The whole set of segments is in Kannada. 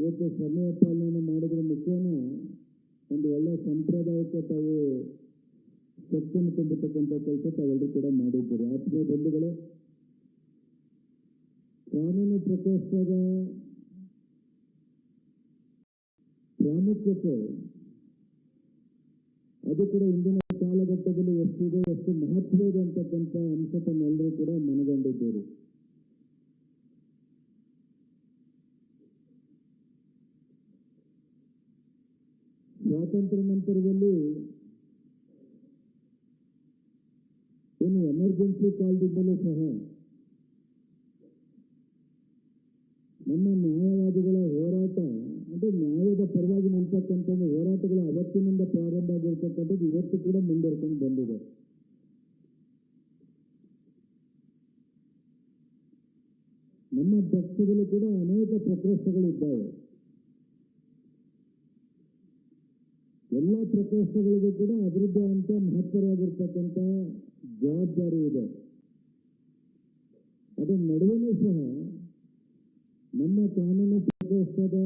ಇವತ್ತು ಸಮಯ ಪಾಲನೆ ಮಾಡಿದ್ರೆ ಮುಖೇನ ಒಂದು ಒಳ್ಳೆಯ ಸಂಪ್ರದಾಯಕ್ಕೆ ತಾವು ಶಕ್ತಿಯನ್ನು ತುಂಬತಕ್ಕಂಥ ಕೆಲಸ ತಾವೆಲ್ಲರೂ ಕೂಡ ಮಾಡಿದ್ದೀರಿ. ಆತ್ಮೀಯ ಬಂಧುಗಳು, ಕಾನೂನು ಪ್ರಕೋಷ್ಠದ ಪ್ರಾಮುಖ್ಯತೆ, ಅದು ಕೂಡ ಇಂದಿನ ಕಾಲಘಟ್ಟದಲ್ಲಿ ಎಷ್ಟಿದೆ, ಎಷ್ಟು ಮಹತ್ವ ಇದೆ ಅಂತಕ್ಕಂಥ ಅಂಶ ತಮ್ಮೆಲ್ಲರೂ ಕೂಡ ಮನಗಂಡಿದ್ದೀರಿ. ಸ್ವಾತಂತ್ರ್ಯ ನಂತರದಲ್ಲಿ ಏನು ಎಮರ್ಜೆನ್ಸಿ ಕಾಲದಿಂದಲೂ ಸಹ ನಮ್ಮ ನ್ಯಾಯವಾದಿಗಳ ಹೋರಾಟ ಅಂದ್ರೆ ನ್ಯಾಯದ ಪರವಾಗಿ ನಿಲ್ತಕ್ಕಂಥ ಹೋರಾಟಗಳು ಅವತ್ತಿನಿಂದ ಪ್ರಾರಂಭ ಆಗಿರ್ತಕ್ಕಂಥದ್ದು ಇವತ್ತು ಕೂಡ ಮುಂದುವರ್ಕೊಂಡು ಬಂದಿದೆ. ನಮ್ಮ ಪಕ್ಷದಲ್ಲೂ ಕೂಡ ಅನೇಕ ಪ್ರಕೋಷ್ಠಗಳಿದ್ದಾವೆ. ಎಲ್ಲ ಪ್ರಕೋಷ್ಠಗಳಿಗೂ ಕೂಡ ಅದರದ್ದೇ ಅಂತ ಮಹತ್ತರವಾಗಿರ್ತಕ್ಕಂಥ ಜವಾಬ್ದಾರಿ ಇದೆ. ಅದರ ನಡುವೆನೂ ಸಹ ನಮ್ಮ ಕಾನೂನು ಪ್ರಕೋಷ್ಠದ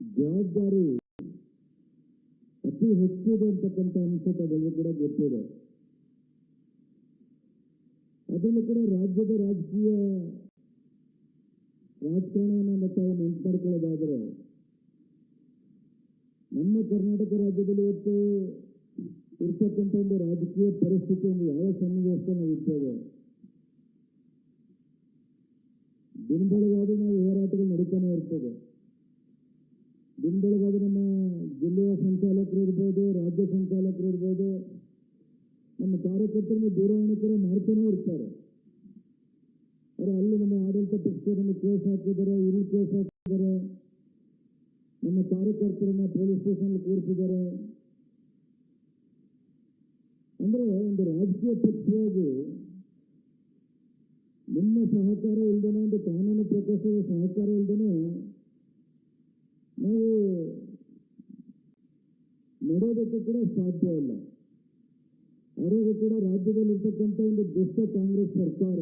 ಜವಾಬ್ದಾರಿ ಅತಿ ಹೆಚ್ಚಿದೆ ಅಂತಕ್ಕಂಥ ಅಂಶ ಕೂಡ ಗೊತ್ತಿದೆ. ಅದನ್ನು ಕೂಡ ರಾಜ್ಯದ ರಾಜಕೀಯ ರಾಜಕಾರಣವನ್ನು ಮತ್ತೆ ನೆನ್ಪು ಮಾಡ್ಕೊಳ್ಳೋದಾದರೆ ನಮ್ಮ ಕರ್ನಾಟಕ ರಾಜ್ಯದಲ್ಲಿ ಇವತ್ತು ಇರ್ತಕ್ಕಂಥ ಒಂದು ರಾಜಕೀಯ ಪರಿಸ್ಥಿತಿ ಒಂದು ಯಾವ ಸನ್ನಿವೇಶ ನಾವು ಇರ್ತೇವೆ? ದಿನ ನಾವು ಕಾರ್ಯಕರ್ತರನ್ನ ಪೊಲೀಸ್ ಸ್ಟೇಷನ್ ಕೂರಿಸಿದ್ದಾರೆ. ಅಂದ್ರೆ ಒಂದು ರಾಜಕೀಯ ಪಕ್ಷವಾಗಿ ನಿಮ್ಮ ಸಹಕಾರ ಇಲ್ದೇನೆ, ಒಂದು ಕಾನೂನು ಪ್ರಕಾಶದ ಸಹಕಾರ ಇಲ್ದೇನೆ ನಾವು ನಡೆಯೋದಕ್ಕೂ ಕೂಡ ಸಾಧ್ಯ ಇಲ್ಲ. ಅವರಿಗೂ ಕೂಡ ರಾಜ್ಯದಲ್ಲಿರ್ತಕ್ಕಂಥ ಒಂದು ದುಷ್ಟ ಕಾಂಗ್ರೆಸ್ ಸರ್ಕಾರ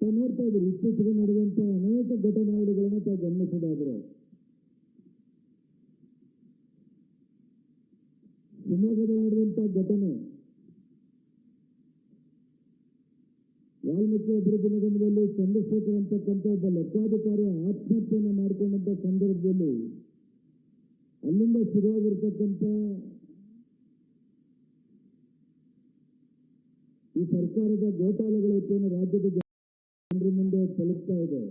ತಾವು ನೋಡ್ತಾ ಇದ್ದೀರಿ ಇತ್ತೀಚೆಗೆ ನಡೆದಂತ ಅನೇಕ ಘಟನೆಗಳನ್ನ ತಾವು ಗಮನಿಸೋದಾದ್ರೆ. ಶಿವಮೊಗ್ಗದಲ್ಲಿ ನಡೆದಂತ ಘಟನೆ. ವಾಲ್ಮೀಕಿ ಅಭಿವೃದ್ಧಿ ನಿಗಮದಲ್ಲಿ ಚಂದ್ರಶೇಖರ್ ಅಂತಕ್ಕಂಥ ಒಬ್ಬ ಲೆಕ್ಕಾಧಿಕಾರಿ ಆತ್ಮಹತ್ಯೆಯನ್ನು ಮಾಡಿಕೊಂಡಂತ ಸಂದರ್ಭದಲ್ಲಿ ಅಲ್ಲಿಂದ ಶುರುವಾಗಿರ್ತಕ್ಕಂಥ ಈ ಸರ್ಕಾರದ ಗೋಪಾಲಗಳು ರಾಜ್ಯದ ಜನರ ಮುಂದೆ ತಲುಪ್ತಾ ಇದೆ.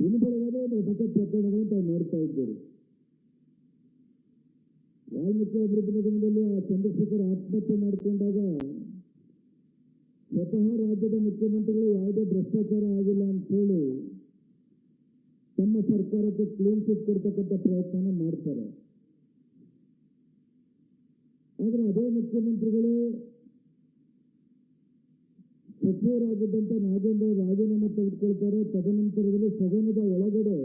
ದಿನ ಬೆಳಗಾದ್ರೆ ಹೊಸ ಪ್ರಕರಣಗಳು ತಾವು ನೋಡ್ತಾ ಇದ್ದೀರಿ. ವಾಲ್ಮೀಕಿ ಅಭಿವೃದ್ಧಿ ನಿಗಮದಲ್ಲಿ ಆ ಚಂದ್ರಶೇಖರ್ ಆತ್ಮಹತ್ಯೆ ಮಾಡಿಕೊಂಡಾಗ ಸ್ವತಃ ರಾಜ್ಯದ ಮುಖ್ಯಮಂತ್ರಿಗಳು ಯಾವುದೇ ಭ್ರಷ್ಟಾಚಾರ ಆಗಿಲ್ಲ ಅಂತ ಹೇಳಿ ತಮ್ಮ ಸರ್ಕಾರಕ್ಕೆ ಕ್ಲೀನ್ ಚಿಟ್ ಕೊಡ್ತಕ್ಕಂಥ ಪ್ರಯತ್ನ ಮಾಡ್ತಾರೆ. ಆದ್ರೆ ಅದೇ ಮುಖ್ಯಮಂತ್ರಿಗಳು ಸಚಿವರಾಗಿದ್ದಂತ ನಾಗೇಂದ್ರ ರಾಜೀನಾಮೆ ತೆಗೆದುಕೊಳ್ತಾರೆ. ತದನಂತರದಲ್ಲಿ ಸದನದ ಒಳಗಡೆ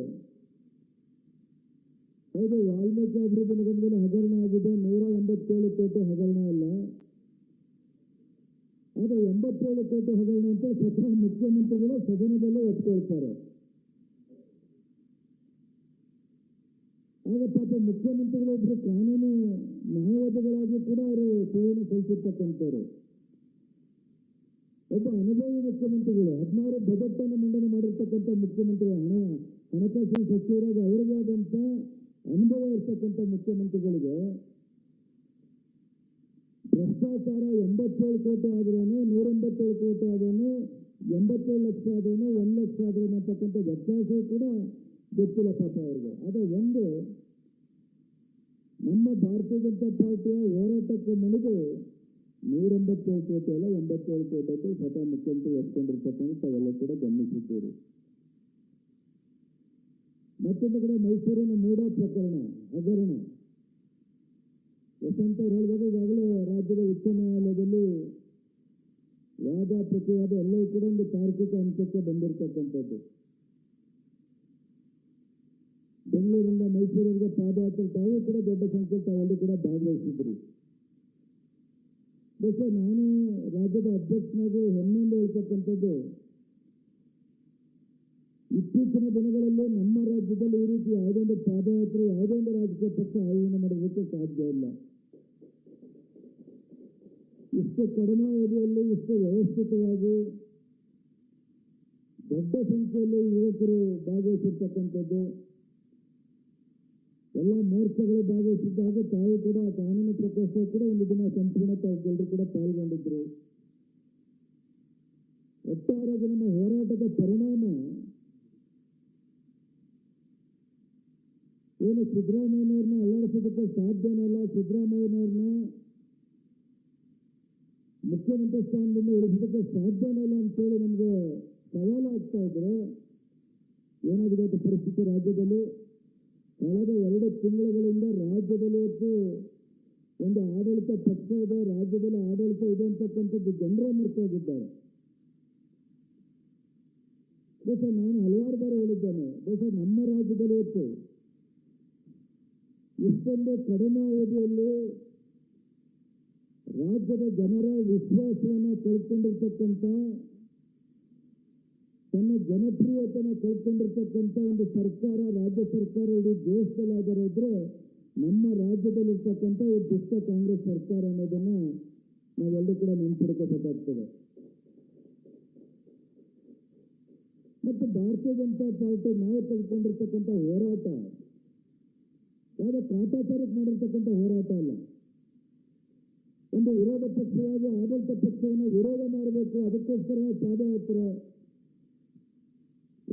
ಹೌದು, ವಾಲ್ಮೀಕಿ ಅಭಿವೃದ್ಧಿ ನಿಗಮದಲ್ಲಿ ಹಗರಣ ಆಗಿದೆ. ನೂರ ಎಂಬತ್ತೇಳು ಕೋಟಿ ಹಗರಣ ಅಲ್ಲ. ಆದ್ರೆ ಎಂಬತ್ತೇಳು ಕೋಟಿ ಹಗರಣ ಅಂತ ಸ್ವತಃ ಮುಖ್ಯಮಂತ್ರಿಗಳು ಸದನದಲ್ಲೇ ಒಪ್ಕೊಳ್ತಾರೆ. ಆಗ ಪಾಪ ಮುಖ್ಯಮಂತ್ರಿಗಳೊಬ್ಬರು ಕಾನೂನು ನ್ಯಾಯವಾದಿಗಳಾಗಿ ಕೂಡ ಅವರು ಸೇವೆಯನ್ನು ಸಲ್ಲಿಸಿರ್ತಕ್ಕಂಥವ್ರು ಒಬ್ಬ ಅನುಭವಿ ಮುಖ್ಯಮಂತ್ರಿಗಳು, ಹದಿನಾರು ಬಜೆಟ್ ಅನ್ನು ಮಂಡನೆ ಮಾಡಿರ್ತಕ್ಕಂಥ ಮುಖ್ಯಮಂತ್ರಿಗಳು ಹಣ, ಹಣಕಾಸಿನ ಸಚಿವರಾಗಿ ಅವರಿಗೆ ಆದಂತ ಅನುಭವ ಇರ್ತಕ್ಕಂಥ ಮುಖ್ಯಮಂತ್ರಿಗಳಿಗೆ ಭ್ರಷ್ಟಾಚಾರ ಎಂಬತ್ತೇಳು ಕೋಟಿ ಆದ್ರೇನು ನೂರ ಎಂಬತ್ತೇಳು ಕೋಟಿ ಆದ್ರೇನು ಎಂಬತ್ತೇಳು ಲಕ್ಷ ಆದ್ರೇನು ಒಂದು ಲಕ್ಷ ಆದ್ರೇನು ಅಂತಕ್ಕಂಥ ವ್ಯತ್ಯಾಸವೂ ಕೂಡ ಗೊತ್ತಿಲ್ಲ ಪಾಪ ಅವ್ರಿಗೆ. ಅದು ಒಂದು, ನಮ್ಮ ಭಾರತೀಯ ಜನತಾ ಪಾರ್ಟಿಯ ಹೋರಾಟಕ್ಕೆ ಮಣಿದು ನೂರ ಎಂಬತ್ತೇಳು ಕೋಟಿ ಅಲ್ಲ, ಎಂಬತ್ತೇಳು ಕೋಟಿ ಸ್ವತಃ ಮುಖ್ಯಮಂತ್ರಿ ಒಪ್ಕೊಂಡಿರ್ತಕ್ಕಂಥ ತಾವೆಲ್ಲ ಕೂಡ ಗಮನಿಸಿದ್ದೀರಿ. ಮತ್ತೊಂದು ಕಡೆ ಮೈಸೂರಿನ ಮೂಡ ಪ್ರಕರಣ, ಹಗರಣ. ಅವ್ರು ಹೇಳಿದಾಗ ಈಗಾಗಲೇ ರಾಜ್ಯದ ಉಚ್ಚ ನ್ಯಾಯಾಲಯದಲ್ಲಿ ವಾದ, ಪ್ರತಿವಾದ ಎಲ್ಲವೂ ಕೂಡ ಒಂದು ತಾರ್ಕಿಕ ಅಂಶಕ್ಕೆ ಬಂದಿರತಕ್ಕಂಥದ್ದು. ಬೆಂಗಳೂರಿಂದ ಮೈಸೂರಿಗೆ ಪಾದಯಾತ್ರೆ ತಾವು ಕೂಡ ದೊಡ್ಡ ಸಂಖ್ಯೆಯಲ್ಲಿ ತಾವೆಲ್ಲೂ ಕೂಡ ಭಾಗವಹಿಸಿದ್ರಿ. ಬಹುಶಃ ನಾನು ರಾಜ್ಯದ ಅಧ್ಯಕ್ಷನಾಗಿ ಹೆಮ್ಮೆಯಿಂದ ಹೇಳ್ತಕ್ಕಂಥದ್ದು, ಇತ್ತೀಚಿನ ದಿನಗಳಲ್ಲಿ ನಮ್ಮ ರಾಜ್ಯದಲ್ಲಿ ಈ ರೀತಿ ಯಾವುದೊಂದು ಪಾದಯಾತ್ರೆ, ಯಾವುದೇ ಒಂದು ರಾಜಕೀಯ ಪಕ್ಷ ಆಯೋಜನೆ ಮಾಡೋದಕ್ಕೆ ಸಾಧ್ಯ ಇಲ್ಲ. ಇಷ್ಟು ಕಡಿಮೆ ಅವಧಿಯಲ್ಲಿ, ಇಷ್ಟು ವ್ಯವಸ್ಥಿತವಾಗಿ ದೊಡ್ಡ ಸಂಖ್ಯೆಯಲ್ಲಿ ಯುವಕರು ಭಾಗವಹಿಸಿರ್ತಕ್ಕಂಥದ್ದು ಎಲ್ಲ ಮೋರ್ಚಾಗಳು ಹಾಗೆ ತಾವು ಕೂಡ, ಕಾನೂನು ಪ್ರಕೋಷ್ಠ ಕೂಡ ಒಂದು ದಿನ ಸಂಪೂರ್ಣ ತಾವುಗಳು ಕೂಡ ಪಾಲ್ಗೊಂಡಿದ್ರು. ಒಟ್ಟಾರೆ ನಮ್ಮ ಹೋರಾಟದ ಪರಿಣಾಮ. ಏನು ಸಿದ್ದರಾಮಯ್ಯನವ್ರನ್ನ ಅಲ್ಲಾಡಿಸೋದಕ್ಕೆ ಸಾಧ್ಯನೇ ಇಲ್ಲ. ಸಿದ್ದರಾಮಯ್ಯನವ್ರನ್ನ ಮುಖ್ಯಮಂತ್ರಿ ಸ್ಥಾನದಿಂದ ಇಳಿಸೋದಕ್ಕೆ ಸಾಧ್ಯನೇ ಇಲ್ಲ ಅಂತೇಳಿ ನಮಗೆ ಸವಾಲಾಗ್ತಾ ಇದ್ರೆ ಏನಾಗಿದೆ ಅಂತ ಪರಿಸ್ಥಿತಿ ರಾಜ್ಯದಲ್ಲಿ? ಕಳೆದ ಎರಡು ತಿಂಗಳುಗಳಿಂದ ರಾಜ್ಯದಲ್ಲಿ ಇವತ್ತು ಒಂದು ಆಡಳಿತ ಪಕ್ಷ ಇದೆ, ರಾಜ್ಯದಲ್ಲಿ ಆಡಳಿತ ಇದೆ ಅಂತಕ್ಕಂಥದ್ದು ಜನರೇ ಮರ್ತು ಹೋಗಿದ್ದಾರೆ. ಬಹುಶಃ ನಾನು ಹಲವಾರು ಬಾರಿ ಹೇಳಿದ್ದೇನೆ, ಬಹುಶಃ ನಮ್ಮ ರಾಜ್ಯದಲ್ಲಿ ಇವತ್ತು ಇಷ್ಟೊಂದು ಕಡಿಮೆ ಅವಧಿಯಲ್ಲಿ ರಾಜ್ಯದ ಜನರ ವಿಶ್ವಾಸವನ್ನು ಕಳ್ಕೊಂಡಿರ್ತಕ್ಕಂಥ ತನ್ನ ಜನಪ್ರಿಯತನ ಕಳ್ಕೊಂಡಿರ್ತಕ್ಕಂಥ ಒಂದು ಸರ್ಕಾರ, ರಾಜ್ಯ ಸರ್ಕಾರ, ಇಡೀ ದೇಶದಲ್ಲಾದರೂ ಇದ್ರೆ ನಮ್ಮ ರಾಜ್ಯದಲ್ಲಿರ್ತಕ್ಕಂಥ ಈ ದುಷ್ಟ ಕಾಂಗ್ರೆಸ್ ಸರ್ಕಾರ ಅನ್ನೋದನ್ನ ನಾವೆಲ್ಲರೂ ಕೂಡ ನೆನಪಿಡ್ಕೋಬೇಕಾಗ್ತದೆ. ಮತ್ತು ಭಾರತೀಯ ಜನತಾ ಪಾರ್ಟಿ ನಾವು ತೆಗೆದುಕೊಂಡಿರ್ತಕ್ಕಂಥ ಹೋರಾಟ, ಯಾವುದೇ ಕಾಟಾಚಾರಕ್ಕೆ ಮಾಡಿರ್ತಕ್ಕಂಥ ಹೋರಾಟ ಅಲ್ಲ. ಒಂದು ವಿರೋಧ ಪಕ್ಷವಾಗಿ ಆಡಳಿತ ಪಕ್ಷವನ್ನು ವಿರೋಧ ಮಾಡಬೇಕು, ಅದಕ್ಕೋಸ್ಕರ ಪಾದಯಾತ್ರೆ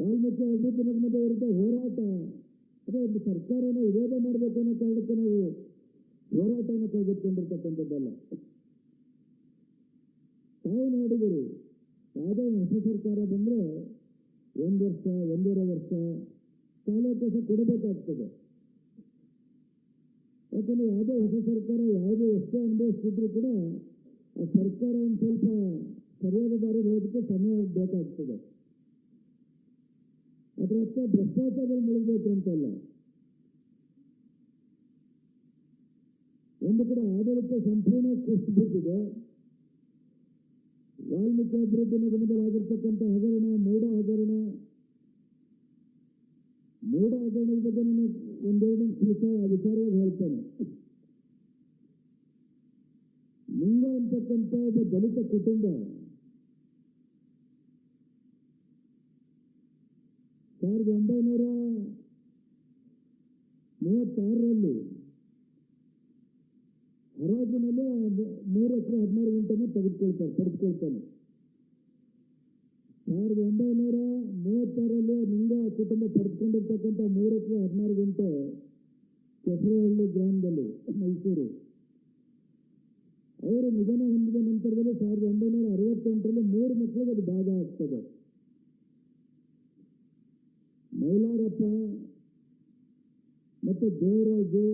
ವಾಲ್ಮೀಕಿ ನಿಗಮದ ವಿರುದ್ಧ ಹೋರಾಟ. ಅದೇ ಒಂದು ಸರ್ಕಾರನ ವಿರೋಧ ಮಾಡಬೇಕು ಅನ್ನೋ ಕಾರಣಕ್ಕೆ ನಾವು ಹೋರಾಟವನ್ನು ಕೈಗೆತ್ತಿಕೊಂಡಿರ್ತಕ್ಕಂಥದ್ದಲ್ಲ. ತಾವು ನೋಡಿದರು, ಯಾವುದೇ ಹೊಸ ಸರ್ಕಾರ ಬಂದರೆ ಒಂದು ವರ್ಷ, ಒಂದೂವರೆ ವರ್ಷ ಕಾಲಾವಕಾಶ ಕೊಡಬೇಕಾಗ್ತದೆ. ಯಾಕಂದರೆ ಯಾವುದೇ ಹೊಸ ಸರ್ಕಾರ ಯಾವುದೇ ಎಷ್ಟೇ ಅನುಭವಿಸ್ತಿದ್ರು ಕೂಡ ಆ ಸರ್ಕಾರ ಒಂದು ಸ್ವಲ್ಪ ಸರಿಯಾದ ದಾರಿಗೆ ಹೋಗೋದಕ್ಕೆ ಸಮಯ ಬೇಕಾಗ್ತದೆ. ಅದರ ಅರ್ಥ ಭ್ರಷ್ಟಾಚಾರದಲ್ಲಿ ಮುಳುಗಬೇಕು ಅಂತಲ್ಲ. ಒಂದು ಕಡೆ ಆಡಳಿತ ಸಂಪೂರ್ಣ ಕುಸಿಬಿಟ್ಟಿದೆ ವಾಲ್ಮೀಕಿ ಅಭಿವೃದ್ಧಿ ನಿಗಮದಲ್ಲಿ ಆಗಿರ್ತಕ್ಕಂಥ ಹಗರಣ ಮೂಢ ಹಗರಣ ಮೂಢ ಹಗರಣದ ಬಗ್ಗೆ ನಾನು ಒಂದೆರಡು ನಿಮಿಷ ವಿಚಾರವಾಗಿ ಹೇಳ್ತೇನೆ. ಲಿಂಗ ಅಂತಕ್ಕಂಥ ಒಬ್ಬ ದಲಿತ ಕುಟುಂಬ ಸಾವಿರದ ಒಂಬೈನೂರ ಮೂವತ್ತಾರರಲ್ಲಿ ಹರಾಜಿನಲ್ಲಿ ಮೂರು ಎಕರೆ ಹದಿನಾರು ಗಂಟೆನೂ ತೆಗೆದುಕೊಳ್ತಾರೆ ಪಡೆದುಕೊಳ್ತಾನೆ ಸಾವಿರದ ಒಂಬೈನೂರ ಮೂವತ್ತಾರರಲ್ಲಿ ನಿಂಗ ಕುಟುಂಬ ಪಡೆದುಕೊಂಡಿರ್ತಕ್ಕಂಥ ಮೂರು ಎಕರೆ ಹದಿನಾರು ಗಂಟೆ ಕೆಸರಹಳ್ಳಿ ಗ್ರಾಮದಲ್ಲಿ, ಮೈಸೂರು. ಅವರು ನಿಧನ ಹೊಂದಿದ ನಂತರದಲ್ಲಿ ಸಾವಿರದ ಒಂಬೈನೂರ ಅರವತ್ತೆಂಟರಲ್ಲಿ ಮೂರು ಮಕ್ಕಳಿಗೆ ಅದು ಭಾಗ ಆಗ್ತದೆ. ಮೈಲಾರಪ್ಪ, ಮತ್ತು ದೇವರಾಜು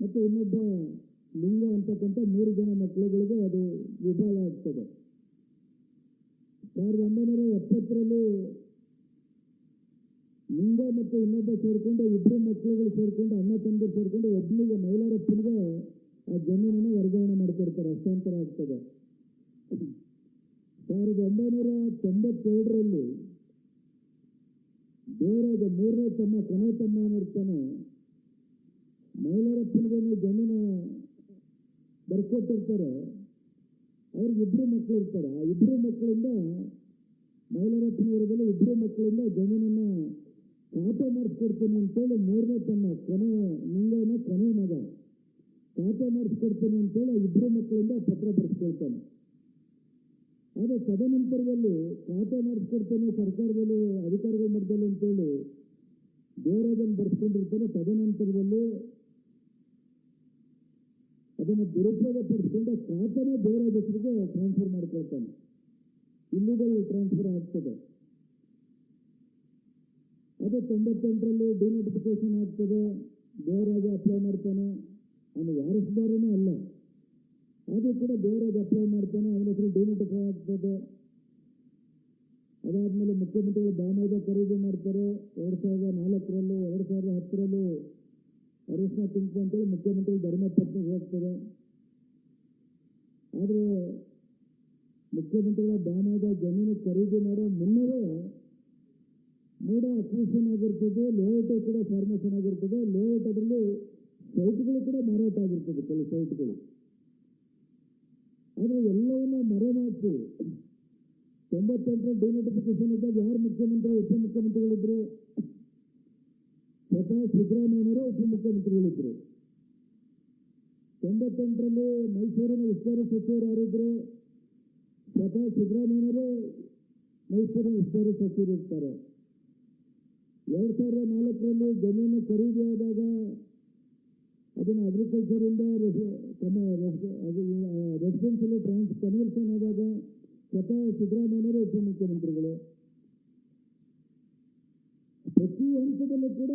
ಮತ್ತು ಇನ್ನೊಬ್ಬ ಲಿಂಗ ಅಂತಕ್ಕಂಥ ಮೂರು ಜನ ಮಕ್ಕಳುಗಳಿಗೆ ಅದು ವಿಫಲ ಆಗ್ತದೆ. ಸಾವಿರದ ಒಂಬೈನೂರ ಎಪ್ಪತ್ತರಲ್ಲಿ ಲಿಂಗ ಮತ್ತು ಇನ್ನೊಬ್ಬ ಸೇರಿಕೊಂಡು ಇಬ್ಬರು ಮಕ್ಕಳುಗಳು ಸೇರಿಕೊಂಡು, ಅಣ್ಣ ತಂದೆ ಸೇರಿಕೊಂಡು ಒಬ್ಬನಿಗೆ ಮೈಲಾರಪ್ಪನಿಗೆ ಆ ಜಮೀನನ್ನು ವರ್ಗಾವಣೆ ಮಾಡಿಕೊಡ್ತಾರೆ. ಹಸ್ತಾಂತರ ಆಗ್ತದೆ. ಸಾವಿರದ ಒಂಬೈನೂರ ತೊಂಬತ್ತೆರಡರಲ್ಲಿ ದೇವರಾಜ ಮೂರನೇ ತಮ್ಮ ಕೊನೆ ತಮ್ಮ ಏನಿರ್ತಾನೆ ನೀವು ಜಮೀನು ಬರ್ಕೊಟ್ಟಿರ್ತಾರೆ. ಅವ್ರಿಗೆ ಇಬ್ಬರು ಮಕ್ಕಳು ಇರ್ತಾರೆ. ಆ ಇಬ್ಬರು ಮಕ್ಕಳಿಂದ ಮೈಲಾರಪ್ಪನವರಲ್ಲಿ ಇಬ್ರು ಮಕ್ಕಳಿಂದ ಜಮೀನನ್ನು ಖಾತೆ ಮಾಡಿಸ್ಕೊಡ್ತೀನಿ ಅಂತೇಳಿ ಮೂರನೇ ತಮ್ಮ ಕೊನೆ ನಿಂಗನ ಕೊನೆ ಮಗ ಖಾತೆ ಮಾಡಿಸ್ಕೊಡ್ತೀನಿ ಅಂತೇಳಿ ಇಬ್ಬರು ಮಕ್ಕಳಿಂದ ಪತ್ರ ಬರೆಸ್ಕೊಳ್ತಾನೆ. ಆದರೆ ತದನಂತರದಲ್ಲಿ ಖಾತೆ ಮಾಡಿಸ್ಕೊಡ್ತೇನೆ ಸರ್ಕಾರದಲ್ಲಿ, ಅಧಿಕಾರಿಗಳು ಮಟ್ಟದಲ್ಲಿ ಅಂತೇಳಿ ದೇವರಾಜನ್ ಬರ್ಸ್ಕೊಂಡಿರ್ತಾರೆ. ತದನಂತರದಲ್ಲಿ ಅದನ್ನು ದುರುಪಯೋಗ ಪಡಿಸ್ಕೊಂಡು ಖಾತೆನೇ ದೇವರಾಜ ಹೆಸರಿಗೆ ಟ್ರಾನ್ಸ್ಫರ್ ಮಾಡ್ಕೊಳ್ತಾನೆ. ಇಲ್ಲಿಗೆ ಟ್ರಾನ್ಸ್ಫರ್ ಆಗ್ತದೆ. ಅದು ತೊಂಬತ್ತೆಂಟರಲ್ಲಿ ಡಿನೋಟಿಫಿಕೇಶನ್ ಆಗ್ತದೆ. ದೇವರಾಜ ಅಪ್ಲೈ ಮಾಡ್ತಾನೆ. ಅವನು ವಾರಸುದಾರನೇ ಅಲ್ಲ. ಅದು ಕೂಡ ದೇವರಾಜ ಅಪ್ಲೈ ಮಾಡ್ತಾನೆ, ಅವನ ಹೆಸರು ಡಿನೋಟಿಫೈ ಆಗ್ತದೆ. ಅದಾದ್ಮೇಲೆ ಮುಖ್ಯಮಂತ್ರಿಗಳು ಬಾಮೈದ ಖರೀದಿ ಮಾಡ್ತಾರೆ. ಎರಡ್ ಸಾವಿರದ ನಾಲ್ಕರಲ್ಲಿ, ಎರಡ್ ಸಾವಿರದ ಹತ್ತರಲ್ಲಿ ಅರಿಶಿನ ತಿಂಕು ಅಂತೇಳಿ ಮುಖ್ಯಮಂತ್ರಿ ಧರ್ಮಪತ್ನಿಗೆ ಹೋಗ್ತದೆ ಆದರೆ ಮುಖ್ಯಮಂತ್ರಿಗಳ ಬಾಮೈದ ಜಮೀನು ಖರೀದಿ ಮಾಡೋ ಮುನ್ನವೇ ಮೂಡ ಅಕ್ವಿಷನ್ ಆಗಿರ್ತದೆ ಲೇಔಟ್ ಕೂಡ ಫಾರ್ಮೇಷನ್ ಆಗಿರ್ತದೆ. ಲೇಔಟ್ ಅದರಲ್ಲಿ ಸೈಟ್ಗಳು ಕೂಡ ಮಾರಾಟ ಆಗಿರ್ತದೆ, ಕೆಲವು ಸೈಟ್ಗಳು ಆದರೆ ಎಲ್ಲವನ್ನೂ ಮರೆಮಾಚಿ ತೊಂಬತ್ತೆಂಟರ ಡಿನೋಟಿಫಿಕೇಶನ್ ಇದ್ದಾಗ ಯಾರು ಮುಖ್ಯಮಂತ್ರಿ ಉಪಮುಖ್ಯಮಂತ್ರಿಗಳಿದ್ರು ಸ್ವತಃ ಸಿದ್ದರಾಮಯ್ಯನವರೇ ಉಪಮುಖ್ಯಮಂತ್ರಿಗಳಿದ್ರು ತೊಂಬತ್ತೆಂಟರಲ್ಲಿ ಮೈಸೂರಿನ ಉಸ್ತುವಾರಿ ಸಚಿವರು ಯಾರಿದ್ರು? ಸ್ವತಃ ಸಿದ್ದರಾಮಯ್ಯನವರು ಮೈಸೂರಿನ ಉಸ್ತುವಾರಿ ಸಚಿವರು ಇರ್ತಾರೆ. ಎರಡ್ ಸಾವಿರದ ನಾಲ್ಕರಲ್ಲಿ ಜಮೀನು ಖರೀದಿಯಾದಾಗ ಅದನ್ನು ಅಗ್ರಿಕಲ್ಚರ್ ಇಂದ ರೆಸಿಡೆನ್ಸಿಯಲ್ ಟ್ರಾನ್ಸ್ ಕನ್ವರ್ಷನ್ ಆದಾಗ ಸ್ವತಃ ಸಿದ್ದರಾಮಯ್ಯನವರೇ ಉಪಮುಖ್ಯಮಂತ್ರಿಗಳು ಪ್ರತಿ ಹಂತದಲ್ಲೂ ಕೂಡ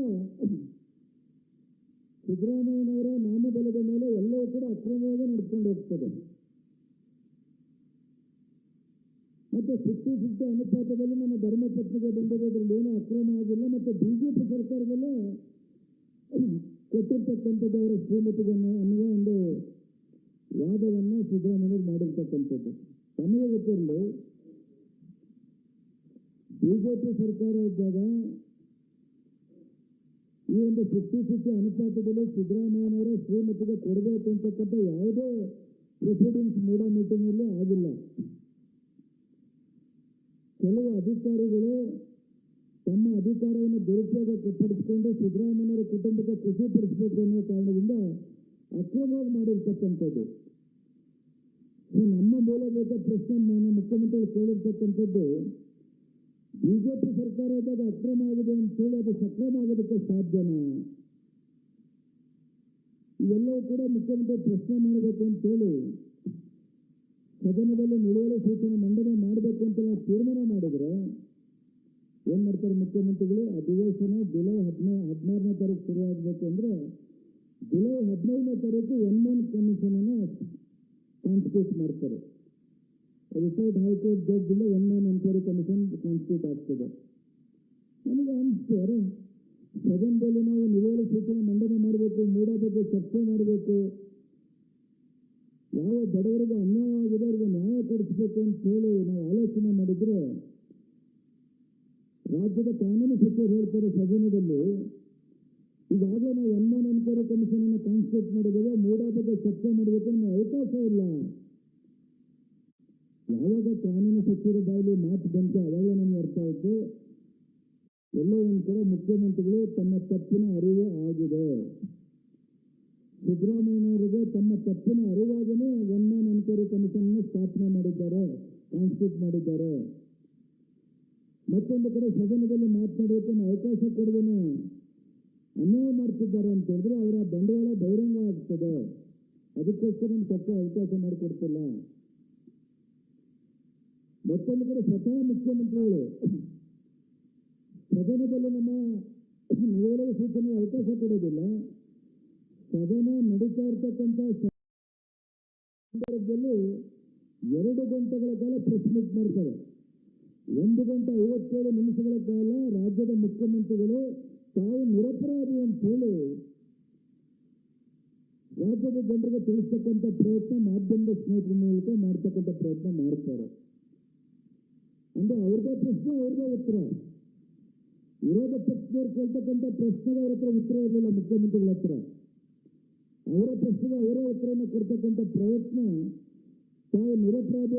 ಸಿದ್ದರಾಮಯ್ಯನವರ ನಾಮಬಲದ ಮೇಲೆ ಎಲ್ಲವೂ ಕೂಡ ಅಕ್ರಮವಾಗಿ ನಡ್ಕೊಂಡು ಹೋಗ್ತದೆ. ಮತ್ತೆ ಫಿಫ್ಟಿ ಫಿಫ್ಟಿ ಅನುಪಾತದಲ್ಲಿ ನಮ್ಮ ಧರ್ಮಪತ್ನಿಗೆ ಬಂದಿರೋದ್ರಲ್ಲಿ ಏನೂ ಅಕ್ರಮ ಆಗಿಲ್ಲ, ಮತ್ತೆ ಬಿಜೆಪಿ ಸರ್ಕಾರದಲ್ಲೇ ಕೊಟ್ಟಿರ್ತಕ್ಕಂಥದ್ದು ಅವರ ಶ್ರೀಮತಿಗನ್ನು ಅನ್ನುವ ಒಂದು ವಾದವನ್ನು ಸಿದ್ದರಾಮಯ್ಯರು ಮಾಡಿರ್ತಕ್ಕಂಥದ್ದು. ತಮಗೆ ಗೊತ್ತಿರಲಿ, ಬಿಜೆಪಿ ಸರ್ಕಾರ ಇದ್ದಾಗ ಈ ಒಂದು ಫಿಫ್ಟಿ ಫಿಫ್ಟಿ ಅನುಪಾತದಲ್ಲಿ ಸಿದ್ದರಾಮಯ್ಯನವರ ಶ್ರೀಮತಿಗೆ ಕೊಡಬೇಕು ಅಂತಕ್ಕಂಥ ಯಾವುದೇ ಪ್ರೊಸೀಡಿಂಗ್ಸ್ ಮೂಡ ಮೀಟಿಂಗಲ್ಲಿ ಆಗಿಲ್ಲ. ಕೆಲವು ಅಧಿಕಾರಿಗಳು ತಮ್ಮ ಅಧಿಕಾರವನ್ನು ದುರುಪಯೋಗ ಪಡಿಸಿಕೊಂಡು ಸಿದ್ದರಾಮಯ್ಯನವರ ಕುಟುಂಬಕ್ಕೆ ಖುಷಿ ಪಡಿಸಬೇಕು ಅನ್ನೋ ಕಾರಣದಿಂದ ಅಕ್ರಮವಾಗಿ ಮಾಡಿರ್ತಕ್ಕಂಥದ್ದು. ನಮ್ಮ ಮೂಲಭೂತ ಪ್ರಶ್ನೆ ಮಾನ್ಯ ಮುಖ್ಯಮಂತ್ರಿಗಳು ಕೇಳಿರ್ತಕ್ಕಂಥದ್ದು, ಬಿಜೆಪಿ ಸರ್ಕಾರ ಇದ್ದಾಗ ಅಕ್ರಮ ಆಗಿದೆ ಅಂತೇಳಿ ಅದು ಸಕ್ರಮ ಆಗೋದಕ್ಕೆ ಸಾಧ್ಯನಾ? ಇವೆಲ್ಲವೂ ಕೂಡ ಮುಖ್ಯಮಂತ್ರಿ ಪ್ರಶ್ನೆ ಮಾಡಬೇಕು ಅಂತೇಳಿ ಸದನದಲ್ಲಿ ನಿಲುವಳಿ ಸೂಚನೆ ಮಂಡನೆ ಮಾಡಬೇಕು ಅಂತ ತೀರ್ಮಾನ ಮಾಡಿದ್ರೆ ಏನ್ ಮಾಡ್ತಾರೆ ಮುಖ್ಯಮಂತ್ರಿಗಳು? ಅಧಿವೇಶನ ಜುಲೈ ಹದಿನೈ ಹದಿನಾರನೇ ತಾರೀಕು ಶುರು ಆಗಬೇಕು ಅಂದ್ರೆ ಜುಲೈ ಹದಿನೈದನೇ ತಾರೀಕು ಒನ್ ಕಮಿಷನ್ ಅನ್ನ ಕಾನ್ಸ್ಟಿಟ್ಯೂಟ್ ಮಾಡ್ತಾರೆ. ರಿಸೈಡ್ ಹೈಕೋರ್ಟ್ ಜಡ್ಜ್ ಇಂದ one man enquiry commission constitute ಆಗ್ತದೆ. ನನಗೆ ಅನಿಸ್ತು ಅರೆ, ಸದನದಲ್ಲಿ ನಾವು ನಿವೇಳಿ ಸೂಚನೆ ಮಂಡನೆ ಮಾಡಬೇಕು ಮೂಡ ಬಗ್ಗೆ ಚರ್ಚೆ ಮಾಡಬೇಕು. ಯಾವ ಬಡವರಿಗೆ ಅನ್ಯಾಯವಾಗಿದೆ ಅವರಿಗೆ ನ್ಯಾಯ ಕೊಡಿಸಬೇಕು ಅಂತ ಹೇಳಿ ನಾವು ಆಲೋಚನೆ ಮಾಡಿದ್ರೆ ರಾಜ್ಯದ ಕಾನೂನು ಸಚಿವರು ಹೇಳ್ತಾರೆ ಸದನದಲ್ಲಿ, ಈಗಾಗಲೇ ನಾವು ಒನ್ ಮ್ಯಾನ್ ಎನ್ಕ್ವೈರಿ ಕಮಿಷನ್ ಅನ್ನು ಕಾನ್ಸ್ಟಿಟ್ಯೂಟ್ ಮಾಡಿದ್ದೇವೆ ಮೂಡಾ ಬಗ್ಗೆ ಚರ್ಚೆ ಮಾಡಬೇಕು ಅನ್ನೋ ಅವಕಾಶ ಇಲ್ಲ. ಯಾವಾಗ ಕಾನೂನು ಸಚಿವರ ಬಾಯಲ್ಲಿ ಮಾತು ಬಂತು ಅವಾಗ ನಮ್ಗೆ ಅರ್ಥ ಆಯಿತು. ಎಲ್ಲೋ ಒಂದು ಕಡೆ ಮುಖ್ಯಮಂತ್ರಿಗಳು ತಮ್ಮ ತಪ್ಪಿನ ಅರಿವು ಆಗಿದೆ. ಸಿದ್ದರಾಮಯ್ಯನವರಿಗೆ ತಮ್ಮ ತಪ್ಪಿನ ಅರಿವಾಗನೇ ಒನ್ ಮ್ಯಾನ್ ಎನ್ಕ್ವೈರಿ ಕಮಿಷನ್ ಸ್ಥಾಪನೆ ಮಾಡಿದ್ದಾರೆ ಕಾನ್ಸ್ಟಿಟ್ಯೂಟ್ ಮಾಡಿದ್ದಾರೆ. ಮತ್ತೊಂದು ಕಡೆ ಸದನದಲ್ಲಿ ಮಾತನಾಡೋಕೆ ಅವಕಾಶ ಕೊಡುವನು ಅನ್ಯಾಯ ಮಾಡ್ತಿದ್ದಾರೆ ಅಂತ ಹೇಳಿದ್ರೆ ಅವರ ಬಂಡವಾಳ ಬಹಿರಂಗ ಆಗ್ತದೆ. ಅದಕ್ಕೋಸ್ಕರ ನಮ್ಗೆ ತಕ್ಕ ಅವಕಾಶ ಮಾಡಿಕೊಡ್ತಿಲ್ಲ. ಮತ್ತೊಂದು ಕಡೆ ಸ್ವತಃ ಮುಖ್ಯಮಂತ್ರಿಗಳು. ಸದನದಲ್ಲಿ ನಮ್ಮ ನಿಲುವಳಿ ಸೂಚನೆ ಅವಕಾಶ ಕೊಡೋದಿಲ್ಲ ಸದನ ನಡೀತಾ ಇರ್ತಕ್ಕಂಥ ಸಂದರ್ಭದಲ್ಲಿ ಎರಡು ಗಂಟೆಗಳ ಕಾಲ ಪ್ರೆಸ್ ಮೀಟ್ ಮಾಡ್ತಾರೆ. ಒಂದು ಗಂಟೆ ಐವತ್ತೇಳು ನಿಮಿಷಗಳ ಕಾಲ ರಾಜ್ಯದ ಮುಖ್ಯಮಂತ್ರಿಗಳು ತಾವು ನಿರಪರಾಧಿ ಅಂತ ಹೇಳಿ ರಾಜ್ಯದ ಜನರಿಗೆ ತಿಳಿಸ್ತಕ್ಕಂಥ ಪ್ರಯತ್ನ ಮಾಧ್ಯಮದ ಸ್ನೇಹಿತರ ಮೂಲಕ ಮಾಡ್ತಕ್ಕಂಥ ಪ್ರಯತ್ನ ಮಾಡ್ತಾರೆ. ಅಂದ್ರೆ ಅವ್ರದೇ ಪ್ರಶ್ನೆ, ಅವ್ರದೇ ಉತ್ತರ. ವಿರೋಧ ಪಕ್ಷದವ್ರು ಕೇಳ್ತಕ್ಕಂಥ ಪ್ರಶ್ನೆಗೆ ಅವ್ರ ಹತ್ರ ಉತ್ತರ ಇರಲಿಲ್ಲ ಮುಖ್ಯಮಂತ್ರಿಗಳ ಹತ್ರ. ಅವರ ಪ್ರಶ್ನೆಗೆ ಅವರೇ ಉತ್ತರವನ್ನು ಕೊಡ್ತಕ್ಕಂಥ ಪ್ರಯತ್ನ ತಾವು ನಿರಪರಾಧಿ